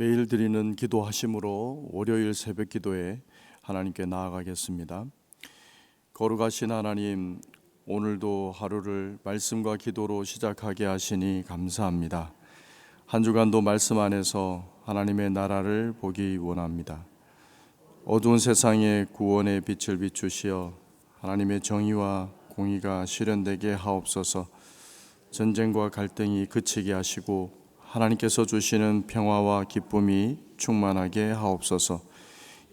매일 드리는 기도하심으로 월요일 새벽 기도에 하나님께 나아가겠습니다. 거룩하신 하나님, 오늘도 하루를 말씀과 기도로 시작하게 하시니 감사합니다. 한 주간도 말씀 안에서 하나님의 나라를 보기 원합니다. 어두운 세상에 구원의 빛을 비추시어 하나님의 정의와 공의가 실현되게 하옵소서. 전쟁과 갈등이 그치게 하시고 하나님께서 주시는 평화와 기쁨이 충만하게 하옵소서.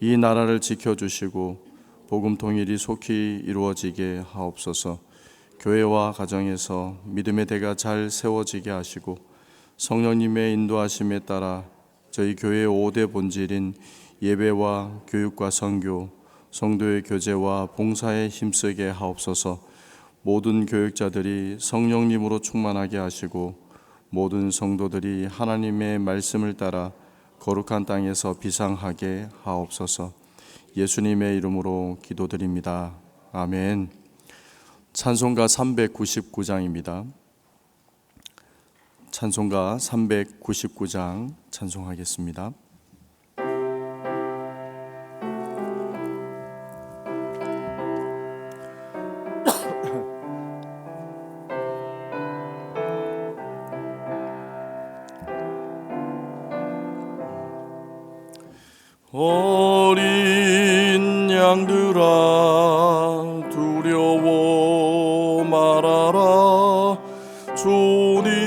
이 나라를 지켜 주시고 복음 통일이 속히 이루어지게 하옵소서. 교회와 가정에서 믿음의 대가 잘 세워지게 하시고 성령님의 인도하심에 따라 저희 교회의 5대 본질인 예배와 교육과 선교, 성도의 교제와 봉사에 힘쓰게 하옵소서. 모든 교육자들이 성령님으로 충만하게 하시고 모든 성도들이 하나님의 말씀을 따라 거룩한 땅에서 비상하게 하옵소서. 예수님의 이름으로 기도드립니다. 아멘. 찬송가 399장입니다. 찬송가 399장 찬송하겠습니다.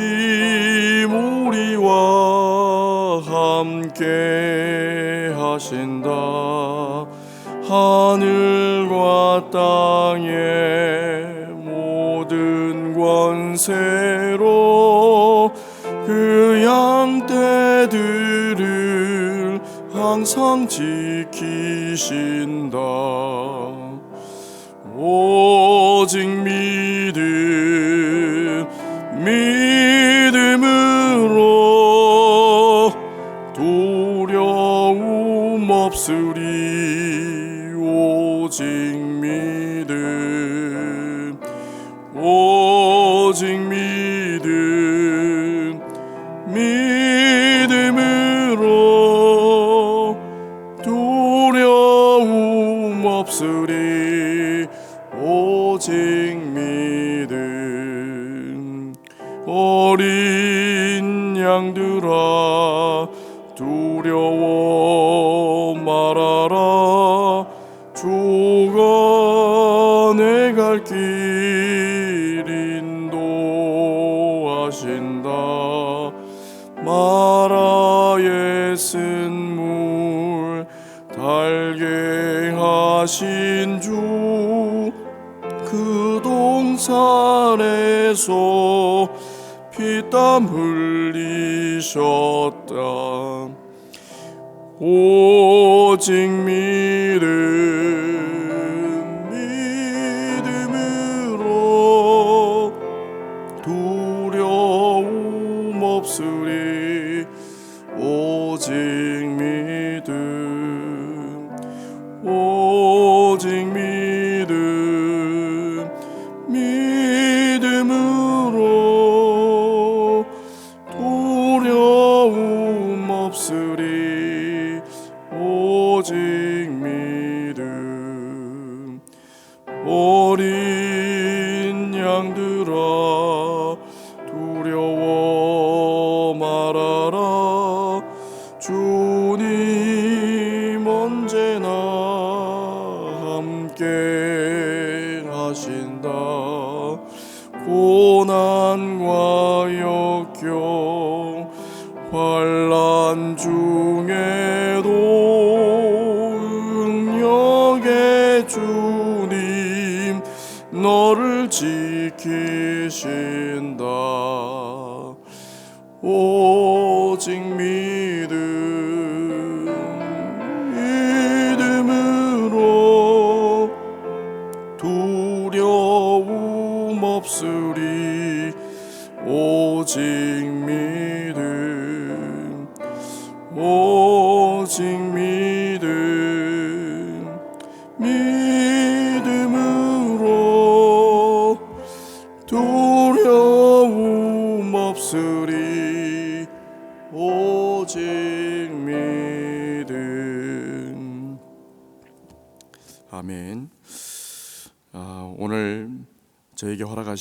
주님 우리와 함께 하신다. 하늘과 땅의 모든 권세로 그 양떼들을 항상 지키신다. 오직 믿 없으리. 오직 두려움 없으리. 오직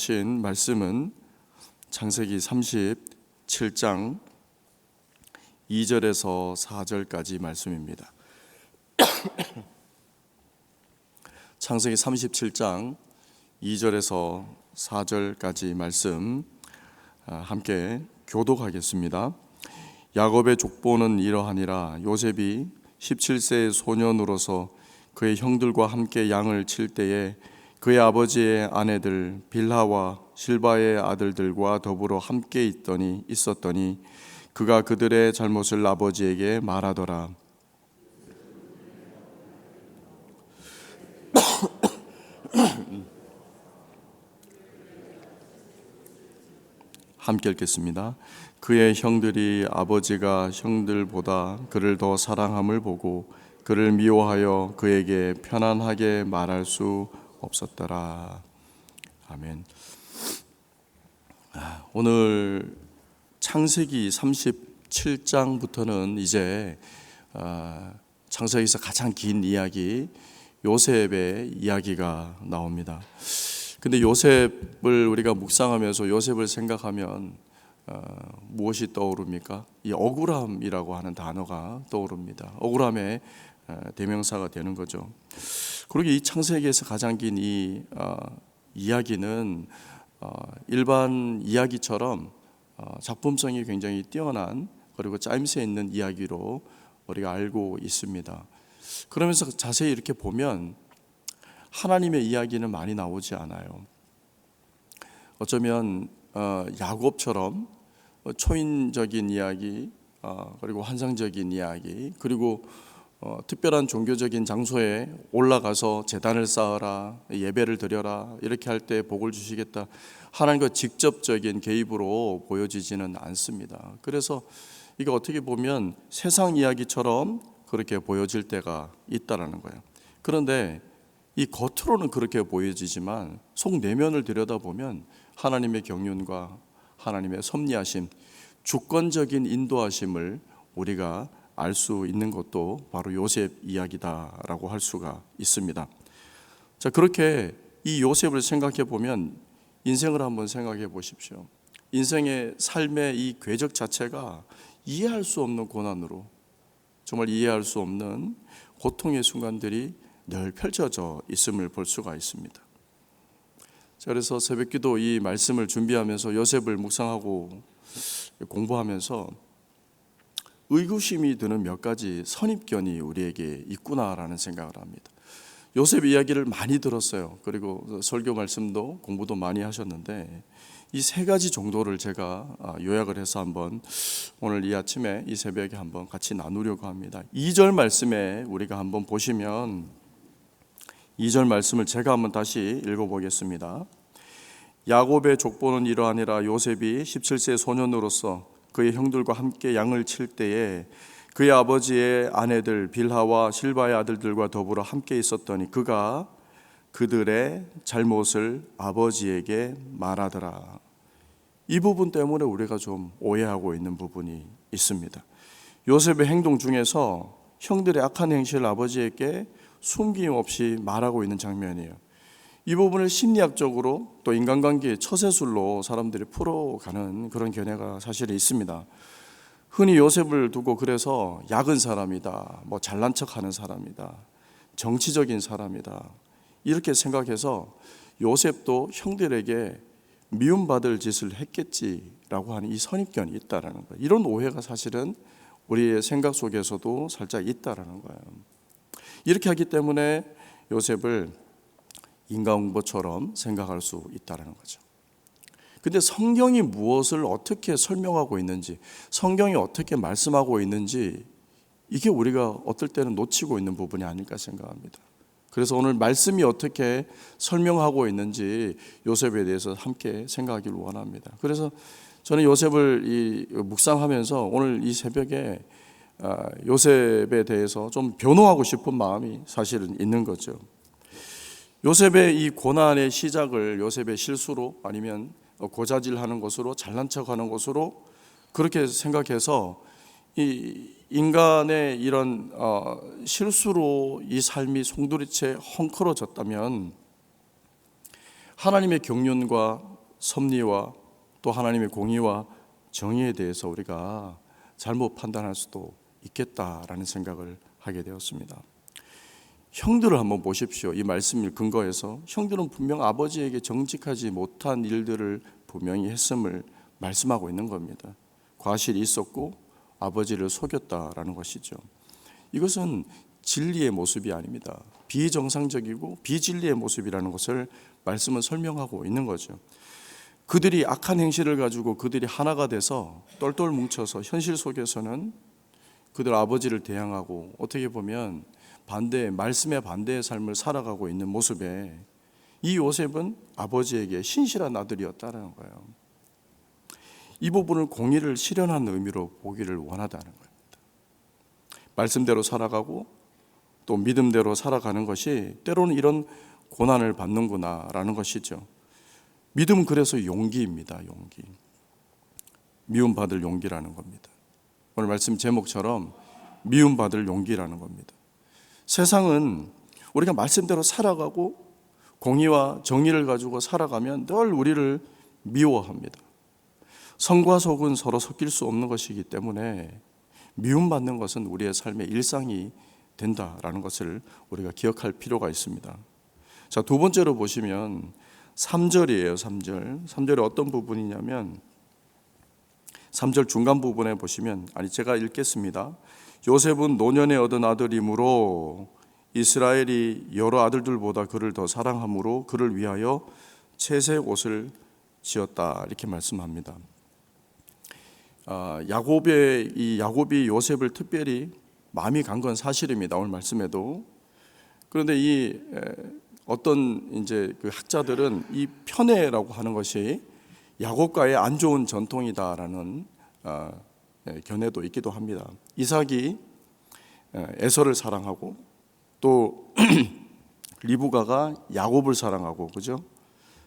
허락하신 말씀은 창세기 37장 2절에서 4절까지 말씀입니다 창세기 37장 2절에서 4절까지 말씀 아, 함께 교독하겠습니다. 야곱의 족보는 이러하니라 요셉이 17세의 소년으로서 그의 형들과 함께 양을 칠 때에 그의 아버지의 아내들 빌하와 실바의 아들들과 더불어 함께 있더니 있었더니 그가 그들의 잘못을 아버지에게 말하더라 함께 읽겠습니다. 그의 형들이 아버지가 형들보다 그를 더 사랑함을 보고 그를 미워하여 그에게 편안하게 말할 수 없었더라. 아멘. 아, 오늘 창세기 37장부터는 이제 아, 창세기에서 가장 긴 이야기 요셉의 이야기가 나옵니다. 근데 요셉을 우리가 묵상하면서 요셉을 생각하면 어, 무엇이 떠오릅니까? 이 억울함이라고 하는 단어가 떠오릅니다. 억울함의 어, 대명사가 되는 거죠. 그리고 이 창세기에서 가장 긴이 어, 이야기는 어, 일반 이야기처럼 어, 작품성이 굉장히 뛰어난 그리고 짜임새 있는 이야기로 우리가 알고 있습니다. 그러면서 자세히 이렇게 보면 하나님의 이야기는 많이 나오지 않아요. 어쩌면 어, 야곱처럼 어, 초인적인 이야기 어, 그리고 환상적인 이야기 그리고 어, 특별한 종교적인 장소에 올라가서 재단을 쌓아라 예배를 드려라 이렇게 할 때 복을 주시겠다 하나님과 직접적인 개입으로 보여지지는 않습니다. 그래서 이게 어떻게 보면 세상 이야기처럼 그렇게 보여질 때가 있다라는 거예요. 그런데 이 겉으로는 그렇게 보여지지만 속 내면을 들여다보면 하나님의 경륜과 하나님의 섭리하심, 주권적인 인도하심을 우리가 알 수 있는 것도 바로 요셉 이야기다라고 할 수가 있습니다. 자, 그렇게 이 요셉을 생각해 보면 인생을 한번 생각해 보십시오. 인생의 삶의 이 궤적 자체가 이해할 수 없는 고난으로 정말 이해할 수 없는 고통의 순간들이 늘 펼쳐져 있음을 볼 수가 있습니다. 자, 그래서 새벽기도 이 말씀을 준비하면서 요셉을 묵상하고 공부하면서 의구심이 드는 몇 가지 선입견이 우리에게 있구나라는 생각을 합니다. 요셉 이야기를 많이 들었어요. 그리고 설교 말씀도 공부도 많이 하셨는데 이 세 가지 정도를 제가 아, 요약을 해서 한번 오늘 이 아침에 이 새벽에 한번 같이 나누려고 합니다. 2절 말씀에 우리가 한번 보시면 2절 말씀을 제가 한번 다시 읽어보겠습니다. 야곱의 족보는 이러하니라 요셉이 17세 소년으로서 그의 형들과 함께 양을 칠 때에 그의 아버지의 아내들 빌하와 실바의 아들들과 더불어 함께 있었더니 그가 그들의 잘못을 아버지에게 말하더라. 이 부분 때문에 우리가 좀 오해하고 있는 부분이 있습니다. 요셉의 행동 중에서 형들의 악한 행실을 아버지에게 숨김없이 말하고 있는 장면이에요. 이 부분을 심리학적으로 또 인간관계의 처세술로 사람들이 풀어가는 그런 견해가 사실 있습니다. 흔히 요셉을 두고 그래서 약은 사람이다, 뭐 잘난 척하는 사람이다, 정치적인 사람이다 이렇게 생각해서 요셉도 형들에게 미움받을 짓을 했겠지라고 하는 이 선입견이 있다라는 거예요. 이런 오해가 사실은 우리의 생각 속에서도 살짝 있다라는 거예요. 이렇게 하기 때문에 요셉을 인간공보처럼 생각할 수 있다는 거죠. 근데 성경이 무엇을 어떻게 설명하고 있는지, 성경이 어떻게 말씀하고 있는지, 이게 우리가 어떨 때는 놓치고 있는 부분이 아닐까 생각합니다. 그래서 오늘 말씀이 어떻게 설명하고 있는지 요셉에 대해서 함께 생각하기를 원합니다. 그래서 저는 요셉을 이 묵상하면서 오늘 이 새벽에 아, 요셉에 대해서 좀 변호하고 싶은 마음이 사실은 있는 거죠. 요셉의 이 고난의 시작을 요셉의 실수로 아니면 고자질하는 것으로 잘난 척하는 것으로 그렇게 생각해서 이 인간의 이런 어, 실수로 이 삶이 송두리째 헝클어졌다면 하나님의 경륜과 섭리와 또 하나님의 공의와 정의에 대해서 우리가 잘못 판단할 수도 있겠다라는 생각을 하게 되었습니다. 형들을 한번 보십시오. 이 말씀을 근거해서 형들은 분명 아버지에게 정직하지 못한 일들을 분명히 했음을 말씀하고 있는 겁니다. 과실이 있었고 아버지를 속였다라는 것이죠. 이것은 진리의 모습이 아닙니다. 비정상적이고 비진리의 모습이라는 것을 말씀은 설명하고 있는 거죠. 그들이 악한 행실을 가지고 그들이 하나가 돼서 똘똘 뭉쳐서 현실 속에서는 그들 아버지를 대항하고 어떻게 보면 반대 말씀의 반대의 삶을 살아가고 있는 모습에 이 요셉은 아버지에게 신실한 아들이었다는 거예요. 이 부분을 공의를 실현하는 의미로 보기를 원하다는 겁니다. 말씀대로 살아가고 또 믿음대로 살아가는 것이 때로는 이런 고난을 받는구나라는 것이죠. 믿음은 그래서 용기입니다. 용기. 미움받을 용기라는 겁니다. 오늘 말씀 제목처럼 미움받을 용기라는 겁니다. 세상은 우리가 말씀대로 살아가고 공의와 정의를 가지고 살아가면 늘 우리를 미워합니다. 성과 속은 서로 섞일 수 없는 것이기 때문에 미움받는 것은 우리의 삶의 일상이 된다라는 것을 우리가 기억할 필요가 있습니다. 자, 두 번째로 보시면 3절이에요, 3절. 3절에 어떤 부분이냐면 3절 중간 부분에 보시면 아니 제가 읽겠습니다. 요셉은 노년에 얻은 아들이므로 이스라엘이 여러 아들들보다 그를 더 사랑함으로 그를 위하여 채색 옷을 지었다 이렇게 말씀합니다. 아, 야곱의 이 야곱이 요셉을 특별히 마음이 간 건 사실입니다. 오늘 말씀에도 그런데 이 에, 어떤 이제 그 학자들은 이 편애라고 하는 것이 야곱과의 안 좋은 전통이다라는 아, 예, 견해도 있기도 합니다. 이삭이 에, 에서를 사랑하고 또 리브가가 야곱을 사랑하고 그죠?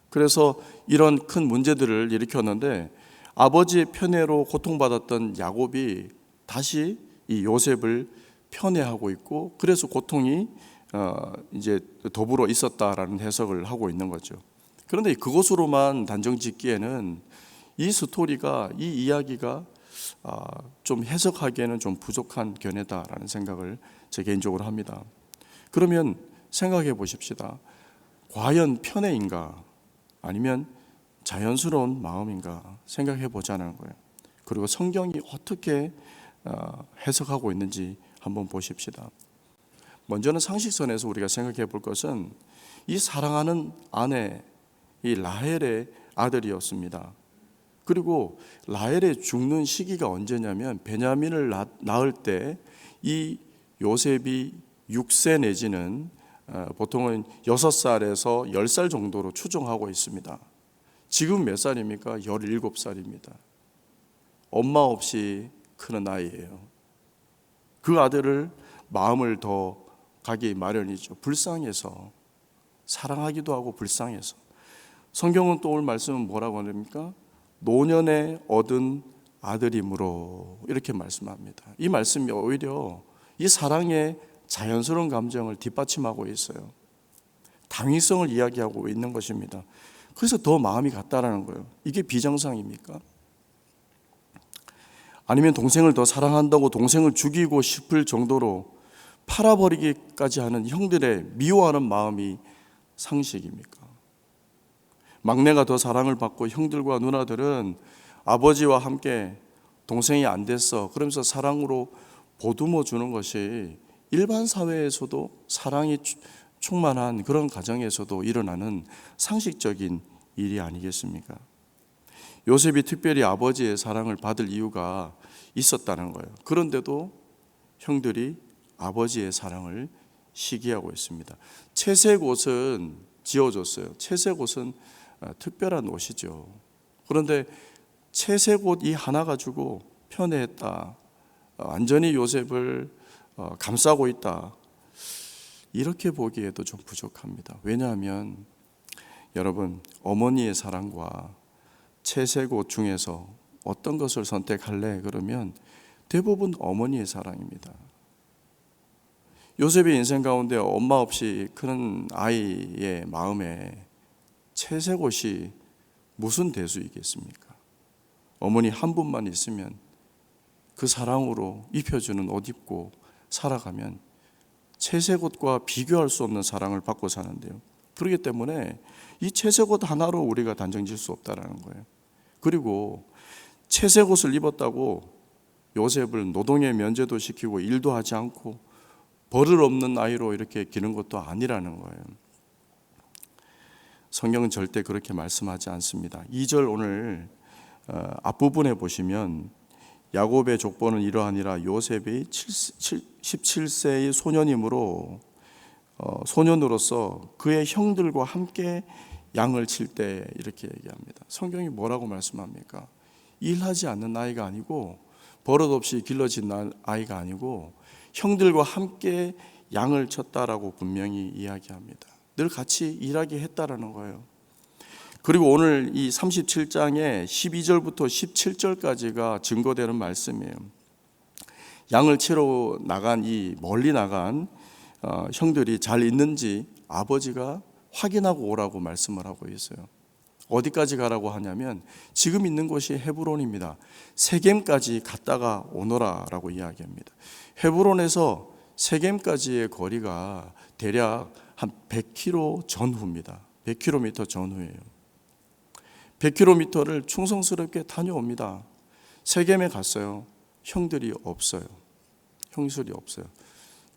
그래서 이런 큰 문제들을 일으켰는데 아버지의 편애로 고통받았던 야곱이 다시 이 요셉을 편애하고 있고 그래서 고통이 어 이제 더불어 있었다라는 해석을 하고 있는 거죠. 그런데 그것으로만 단정 짓기에는 이 스토리가 이 이야기가 아, 좀 해석하기에는 좀 부족한 견해다라는 생각을 제 개인적으로 합니다. 그러면 생각해 보십시다. 과연 편애인가 아니면 자연스러운 마음인가 생각해 보자는 거예요. 그리고 성경이 어떻게 어, 해석하고 있는지 한번 보십시다. 먼저는 상식선에서 우리가 생각해 볼 것은 이 사랑하는 아내 이 라헬의 아들이었습니다. 그리고 라헬의 죽는 시기가 언제냐면 베냐민을 낳을 때 이 요셉이 6세 내지는 어, 보통은 6살에서 10살 정도로 추정하고 있습니다. 지금 몇 살입니까? 17살입니다. 엄마 없이 크는 아이예요. 그 아들을 마음을 더 가기 마련이죠. 불쌍해서 사랑하기도 하고 불쌍해서. 성경은 또 오늘 말씀은 뭐라고 합니까? 노년에 얻은 아들이므로 이렇게 말씀합니다. 이 말씀이 오히려 이 사랑의 자연스러운 감정을 뒷받침하고 있어요. 당위성을 이야기하고 있는 것입니다. 그래서 더 마음이 같다라는 거예요. 이게 비정상입니까? 아니면 동생을 더 사랑한다고 동생을 죽이고 싶을 정도로 팔아버리기까지 하는 형들의 미워하는 마음이 상식입니까? 막내가 더 사랑을 받고 형들과 누나들은 아버지와 함께 동생이 안 됐어. 그러면서 사랑으로 보듬어 주는 것이 일반 사회에서도 사랑이 충만한 그런 가정에서도 일어나는 상식적인 일이 아니겠습니까? 요셉이 특별히 아버지의 사랑을 받을 이유가 있었다는 거예요. 그런데도 형들이 아버지의 사랑을 시기하고 있습니다. 채색 옷은 지어줬어요. 채색 옷은 어, 특별한 옷이죠. 그런데 채색 옷 이 하나 가지고 편애했다. 어, 완전히 요셉을 어, 감싸고 있다. 이렇게 보기에도 좀 부족합니다. 왜냐하면 여러분 어머니의 사랑과 채색 옷 중에서 어떤 것을 선택할래? 그러면 대부분 어머니의 사랑입니다. 요셉의 인생 가운데 엄마 없이 크는 아이의 마음에 채색옷이 무슨 대수이겠습니까? 어머니 한 분만 있으면 그 사랑으로 입혀주는 옷 입고 살아가면 채색옷과 비교할 수 없는 사랑을 받고 사는데요. 그렇기 때문에 이 채색옷 하나로 우리가 단정질 수 없다라는 거예요. 그리고 채색옷을 입었다고 요셉을 노동에 면제도 시키고 일도 하지 않고 버릇 없는 아이로 이렇게 기는 것도 아니라는 거예요. 성경은 절대 그렇게 말씀하지 않습니다. 2절 오늘 어, 앞부분에 보시면 야곱의 족보는 이러하니라 요셉이 17세의 소년이므로 어, 소년으로서 그의 형들과 함께 양을 칠 때 이렇게 얘기합니다. 성경이 뭐라고 말씀합니까? 일하지 않는 아이가 아니고 버릇 없이 길러진 아이가 아니고 형들과 함께 양을 쳤다라고 분명히 이야기합니다. 늘 같이 일하게 했다라는 거예요. 그리고 오늘 이 37장의 12절부터 17절까지가 증거되는 말씀이에요. 양을 치러 나간 이 멀리 나간 어, 형들이 잘 있는지 아버지가 확인하고 오라고 말씀을 하고 있어요. 어디까지 가라고 하냐면 지금 있는 곳이 헤브론입니다. 세겜까지 갔다가 오너라라고 이야기합니다. 헤브론에서 세겜까지의 거리가 대략 한 100km 전후입니다. 100km 전후예요. 100km를 충성스럽게 다녀옵니다. 세겜에 갔어요. 형들이 없어요. 형술이 없어요.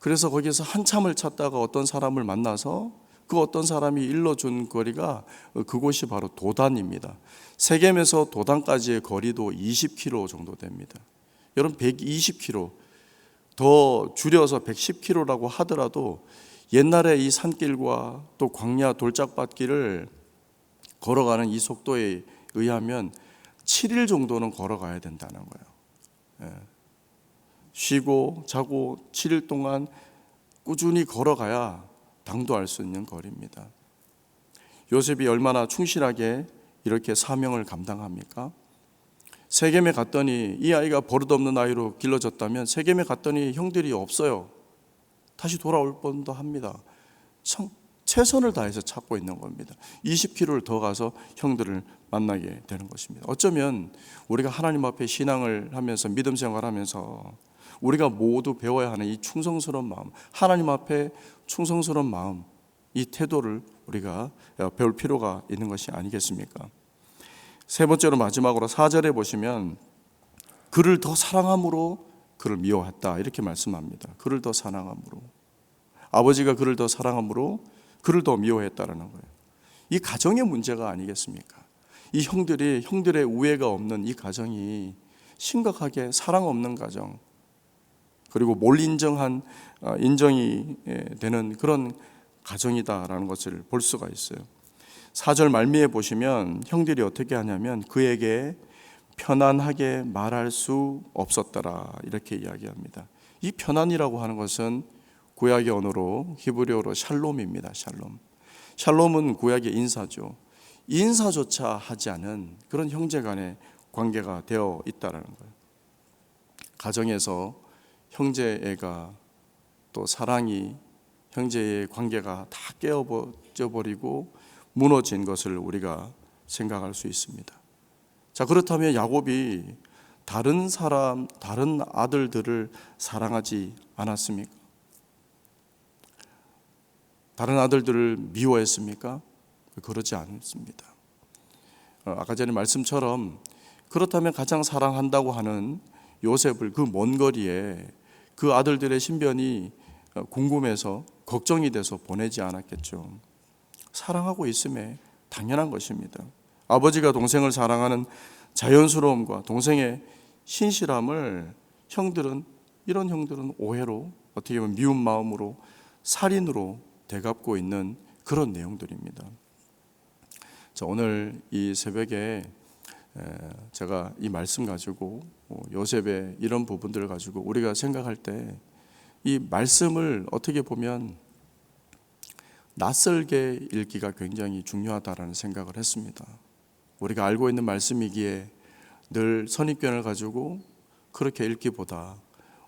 그래서 거기서 한참을 찾다가 어떤 사람을 만나서 그 어떤 사람이 일러준 거리가 그곳이 바로 도단입니다. 세겜에서 도단까지의 거리도 20km 정도 됩니다. 여러분 120km 더 줄여서 110km라고 하더라도 옛날에 이 산길과 또 광야 돌짝밭길을 걸어가는 이 속도에 의하면 7일 정도는 걸어가야 된다는 거예요. 예. 쉬고 자고 7일 동안 꾸준히 걸어가야 당도할 수 있는 거리입니다. 요셉이 얼마나 충실하게 이렇게 사명을 감당합니까? 세겜에 갔더니 이 아이가 버릇없는 아이로 길러졌다면 세겜에 갔더니 형들이 없어요. 다시 돌아올 뻔도 합니다. 청, 최선을 다해서 찾고 있는 겁니다. 20km를 더 가서 형들을 만나게 되는 것입니다. 어쩌면 우리가 하나님 앞에 신앙을 하면서 믿음 생활하면서 우리가 모두 배워야 하는 이 충성스러운 마음, 하나님 앞에 충성스러운 마음, 이 태도를 우리가 배울 필요가 있는 것이 아니겠습니까? 세 번째로 마지막으로 4절에 보시면 그를 더 사랑함으로 그를 미워했다 이렇게 말씀합니다. 그를 더 사랑함으로 아버지가 그를 더 사랑함으로 그를 더 미워했다라는 거예요. 이 가정의 문제가 아니겠습니까? 이 형들이 형들의 우애가 없는 이 가정이 심각하게 사랑 없는 가정 그리고 몰 인정한 어, 인정이 예, 되는 그런 가정이다라는 것을 볼 수가 있어요. 4절 말미에 보시면 형들이 어떻게 하냐면 그에게 편안하게 말할 수 없었더라 이렇게 이야기합니다. 이 편안이라고 하는 것은 구약의 언어로 히브리어로 샬롬입니다. 샬롬. 샬롬은 구약의 인사죠. 인사조차 하지 않은 그런 형제 간의 관계가 되어 있다라는 거예요. 가정에서 형제애가 또 사랑이 형제의 관계가 다 깨어져 버리고 무너진 것을 우리가 생각할 수 있습니다. 자, 그렇다면 야곱이 다른 사람, 다른 아들들을 사랑하지 않았습니까? 다른 아들들을 미워했습니까? 그러지 않습니다. 어, 아까 전에 말씀처럼 그렇다면 가장 사랑한다고 하는 요셉을 그 먼 거리에 그 아들들의 신변이 어, 궁금해서 걱정이 돼서 보내지 않았겠죠. 사랑하고 있음에 당연한 것입니다. 아버지가 동생을 사랑하는 자연스러움과 동생의 신실함을 형들은 이런 형들은 오해로 어떻게 보면 미운 마음으로 살인으로 되갚고 있는 그런 내용들입니다. 자, 오늘 이 새벽에 제가 이 말씀 가지고 뭐 요셉의 이런 부분들을 가지고 우리가 생각할 때 이 말씀을 어떻게 보면 낯설게 읽기가 굉장히 중요하다라는 생각을 했습니다. 우리가 알고 있는 말씀이기에 늘 선입견을 가지고 그렇게 읽기보다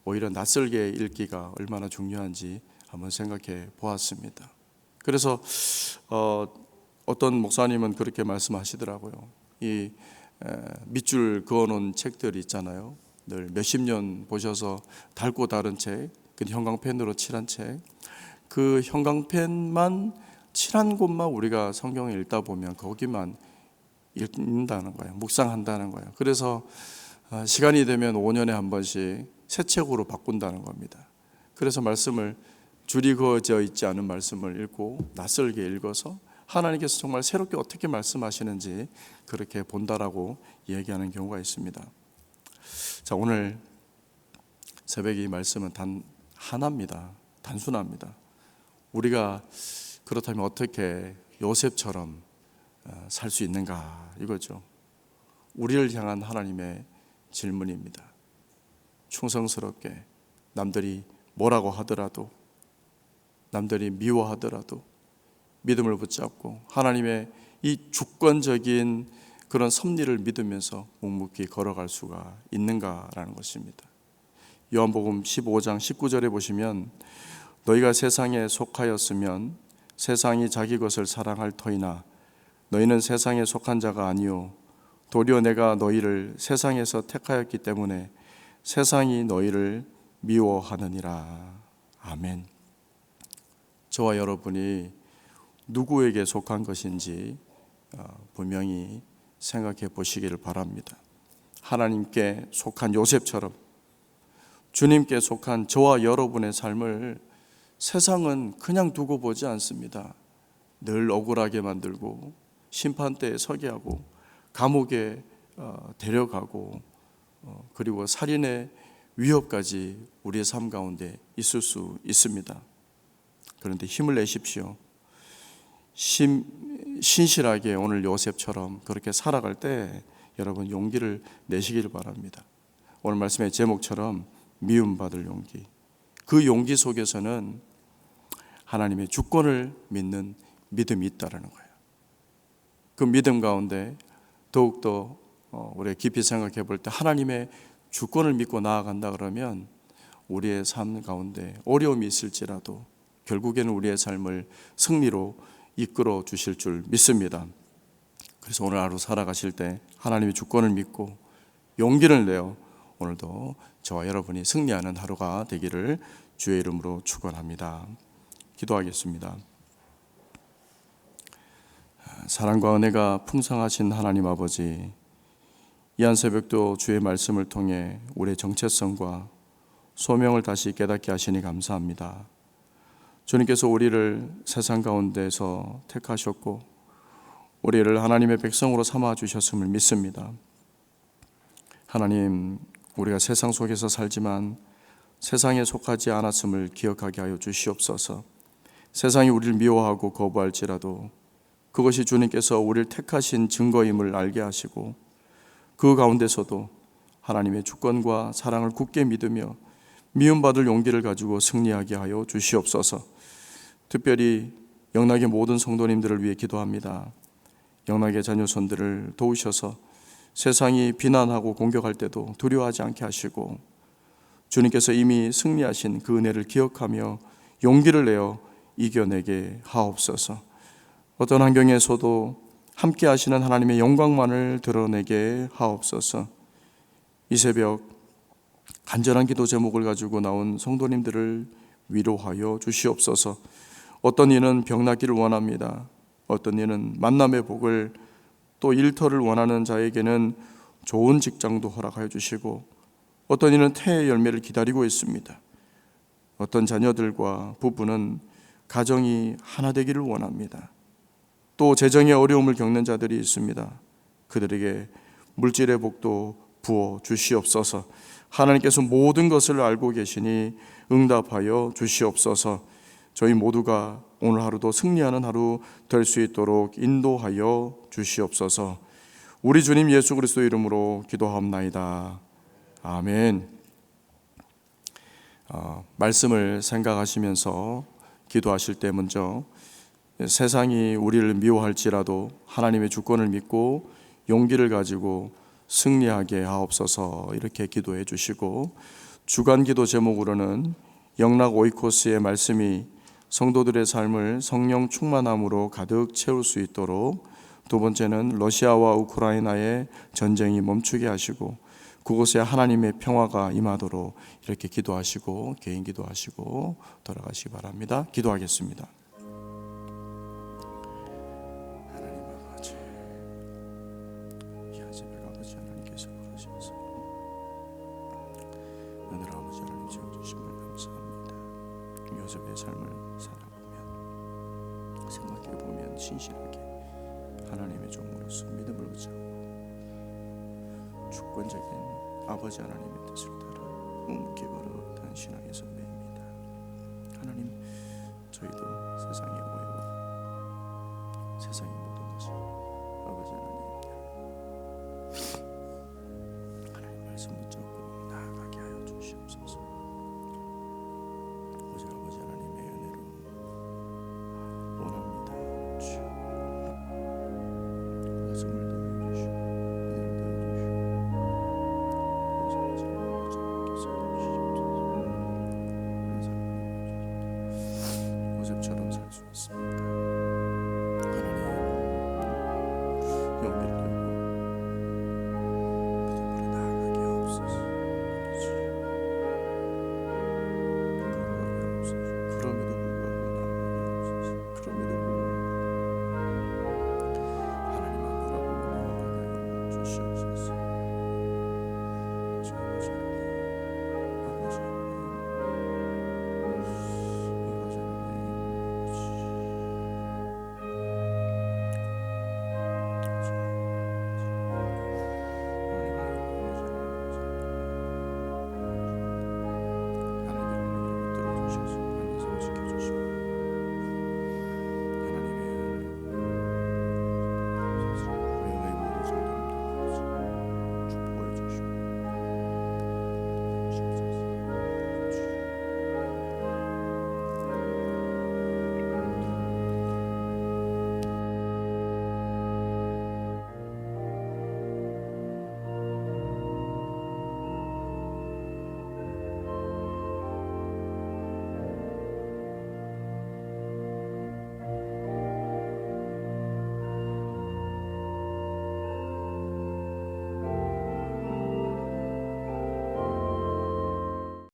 오히려 낯설게 읽기가 얼마나 중요한지 한번 생각해 보았습니다. 그래서 어, 어떤 목사님은 그렇게 말씀하시더라고요. 이 에, 밑줄 그어놓은 책들 있잖아요. 늘 몇십 년 보셔서 닳고 다른 책, 그 형광펜으로 칠한 책, 그 형광펜만 칠한 곳만 우리가 성경을 읽다 보면 거기만 읽는다는 거예요. 묵상한다는 거예요. 그래서 아, 시간이 되면 5년에 한 번씩 새 책으로 바꾼다는 겁니다. 그래서 말씀을 줄이 그어져 있지 않은 말씀을 읽고 낯설게 읽어서 하나님께서 정말 새롭게 어떻게 말씀하시는지 그렇게 본다라고 얘기하는 경우가 있습니다. 자, 오늘 새벽 이 말씀은 단 하나입니다. 단순합니다. 우리가 그렇다면 어떻게 요셉처럼 어, 살수 있는가 이거죠. 우리를 향한 하나님의 질문입니다. 충성스럽게 남들이 뭐라고 하더라도 남들이 미워하더라도 믿음을 붙잡고 하나님의 이 주권적인 그런 섭리를 믿으면서 묵묵히 걸어갈 수가 있는가라는 것입니다. 요한복음 15장 19절에 보시면 너희가 세상에 속하였으면 세상이 자기 것을 사랑할 터이나 너희는 세상에 속한 자가 아니요 도리어 내가 너희를 세상에서 택하였기 때문에 세상이 너희를 미워하느니라. 아멘. 저와 여러분이 누구에게 속한 것인지 어, 분명히 생각해 보시기를 바랍니다. 하나님께 속한 요셉처럼 주님께 속한 저와 여러분의 삶을 세상은 그냥 두고 보지 않습니다. 늘 억울하게 만들고 심판대에 서게 하고 감옥에 어, 데려가고 어, 그리고 살인의 위협까지 우리의 삶 가운데 있을 수 있습니다. 그런데 힘을 내십시오. 심, 신실하게 오늘 요셉처럼 그렇게 살아갈 때 여러분 용기를 내시기를 바랍니다. 오늘 말씀의 제목처럼 미움받을 용기. 그 용기 속에서는 하나님의 주권을 믿는 믿음이 있다라는 거예요. 그 믿음 가운데 더욱더 어, 우리가 깊이 생각해 볼 때 하나님의 주권을 믿고 나아간다 그러면 우리의 삶 가운데 어려움이 있을지라도 결국에는 우리의 삶을 승리로 이끌어 주실 줄 믿습니다. 그래서 오늘 하루 살아가실 때 하나님의 주권을 믿고 용기를 내어 오늘도 저와 여러분이 승리하는 하루가 되기를 주의 이름으로 축원합니다. 기도하겠습니다. 사랑과 은혜가 풍성하신 하나님 아버지, 이한 새벽도 주의 말씀을 통해 우리의 정체성과 소명을 다시 깨닫게 하시니 감사합니다. 주님께서 우리를 세상 가운데서 택하셨고, 우리를 하나님의 백성으로 삼아 주셨음을 믿습니다. 하나님, 우리가 세상 속에서 살지만 세상에 속하지 않았음을 기억하게 하여 주시옵소서. 세상이 우리를 미워하고 거부할지라도 그것이 주님께서 우리를 택하신 증거임을 알게 하시고 그 가운데서도 하나님의 주권과 사랑을 굳게 믿으며 미움받을 용기를 가지고 승리하게 하여 주시옵소서. 특별히 영락의 모든 성도님들을 위해 기도합니다. 영락의 자녀손들을 도우셔서 세상이 비난하고 공격할 때도 두려워하지 않게 하시고 주님께서 이미 승리하신 그 은혜를 기억하며 용기를 내어 이겨내게 하옵소서. 어떤 환경에서도 함께 하시는 하나님의 영광만을 드러내게 하옵소서. 이 새벽 간절한 기도 제목을 가지고 나온 성도님들을 위로하여 주시옵소서. 어떤 이는 병나기를 원합니다. 어떤 이는 만남의 복을 또 일터를 원하는 자에게는 좋은 직장도 허락하여 주시고 어떤 이는 태의 열매를 기다리고 있습니다. 어떤 자녀들과 부부는 가정이 하나 되기를 원합니다. 또 재정의 어려움을 겪는 자들이 있습니다. 그들에게 물질의 복도 부어 주시옵소서. 하나님께서 모든 것을 알고 계시니 응답하여 주시옵소서. 저희 모두가 오늘 하루도 승리하는 하루 될 수 있도록 인도하여 주시옵소서. 우리 주님 예수 그리스도 이름으로 기도하옵나이다. 아멘. 어, 말씀을 생각하시면서 기도하실 때 먼저 세상이 우리를 미워할지라도 하나님의 주권을 믿고 용기를 가지고 승리하게 하옵소서 이렇게 기도해 주시고 주간 기도 제목으로는 영락 오이코스의 말씀이 성도들의 삶을 성령 충만함으로 가득 채울 수 있도록 두 번째는 러시아와 우크라이나의 전쟁이 멈추게 하시고 그곳에 하나님의 평화가 임하도록 이렇게 기도하시고 개인 기도하시고 돌아가시기 바랍니다. 기도하겠습니다.